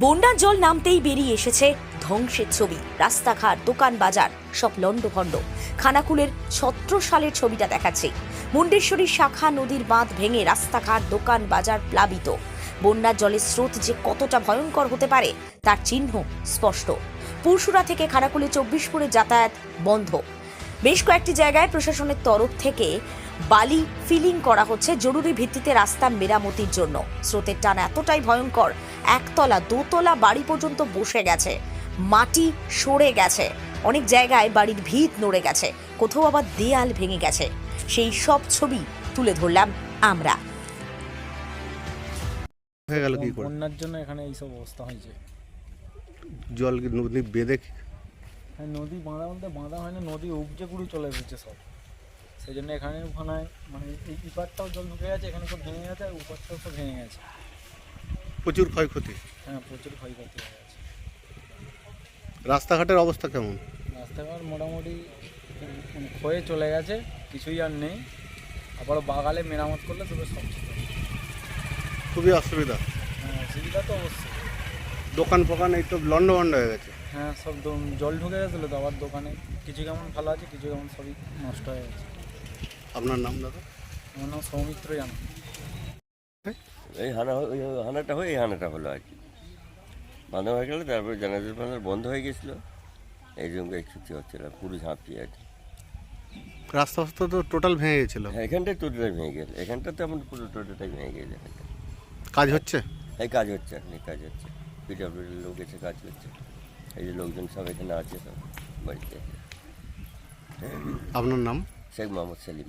বন্যার জল নামতেই বেরিয়ে এসেছে ধ্বংসের ছবি। রাস্তাঘাট, দোকান বাজার, সব লণ্ডভণ্ড। খানাকুলের ছত্র সালের ছবিটা দেখাচ্ছে। মুন্ডেশ্বরী শাখা নদীর বাঁধ ভেঙে রাস্তাঘাট, দোকান বাজার প্লাবিত। বন্যার জলের স্রোত যে কতটা ভয়ঙ্কর হতে পারে, তার চিহ্ন স্পষ্ট। পুরসুরা থেকে খানাকুলে চব্বিশপুরে যাতায়াত বন্ধ। বেশ কয়েকটি জায়গায় প্রশাসনের তরফ থেকে বালি ফিলিং করা হচ্ছে জরুরি ভিত্তিতে রাস্তা মেরামতির জন্য। স্রোতের টান এতটাই ভয়ঙ্কর একতলা দোতলা বাড়ি পর্যন্ত বসে গেছে। মাটি সরে গেছে। অনেক জায়গায় বাড়ির ভিত নড়ে গেছে। কোথাও আবার দেয়াল ভেঙে গেছে। সেই সব ছবি তুলে ধরলাম আমরা। হয়ে গেল কি করে? বন্যার জন্য এখানে এইসব অবস্থা হয়েছে। জল কি নদী বেঁধে হ্যাঁ নদী বাঁধা বলতে বাঁধা হয় না নদী উপজে পুরো চলে এসেছে সব। সেই জন্য এখানে ওখানে মানে এই ইপারটাও জল ঢুকে গেছে এখানে সব ভেঙে গেছে আর উপারটাও সব ভেঙে গেছে। প্রচুর ক্ষয়ক্ষতি। হ্যাঁ প্রচুর ক্ষয়ক্ষতি হয়ে গেছে। রাস্তাঘাটের অবস্থা কেমন? রাস্তাঘাট মোটামুটি ক্ষয়ে চলে গেছে কিছুই আর নেই। আবার বাগালে মেরামত করলে তবে সব খুবই অসুবিধা। হ্যাঁ অসুবিধা তো অবশ্যই। দোকান ফোকান এই তো লন্ড ভন্ড হয়ে গেছে। হ্যাঁ সব জল ঢুকে গেছিল তো আবার দোকানে। কিছু কেমন ভালো আছে কিছু কেমন সবই নষ্ট হয়ে গেছে। আপনার নাম দাদা? আমার নাম সৌমিত্র জানা। এই হানা ওই হানাটা হয়ে এই হানাটা হলো আর কি। বাঁধা হয়ে গেলে তারপরে জানাজার ফানার বন্ধ হয়ে গেছিল। এই জন্য ছুটি হচ্ছিল পুরো ঝাঁপিয়ে আছে রাস্তা ফাস্তা তো টোটাল ভেঙে গেছিল। হ্যাঁ এখানটায় টোটালটাই ভেঙে গেছে এখানটাতে আমার পুরো টোটালটাই ভেঙে গেছে এখানটা কাজ হচ্ছে? এই কাজ হচ্ছে এখন এই কাজ হচ্ছে। পিডাব্লিউডির লোক এসে কাজ হচ্ছে এই যে লোকজন সব এখানে আছে সব বাড়িতে। আপনার নাম? শেখ মোহাম্মদ সেলিম।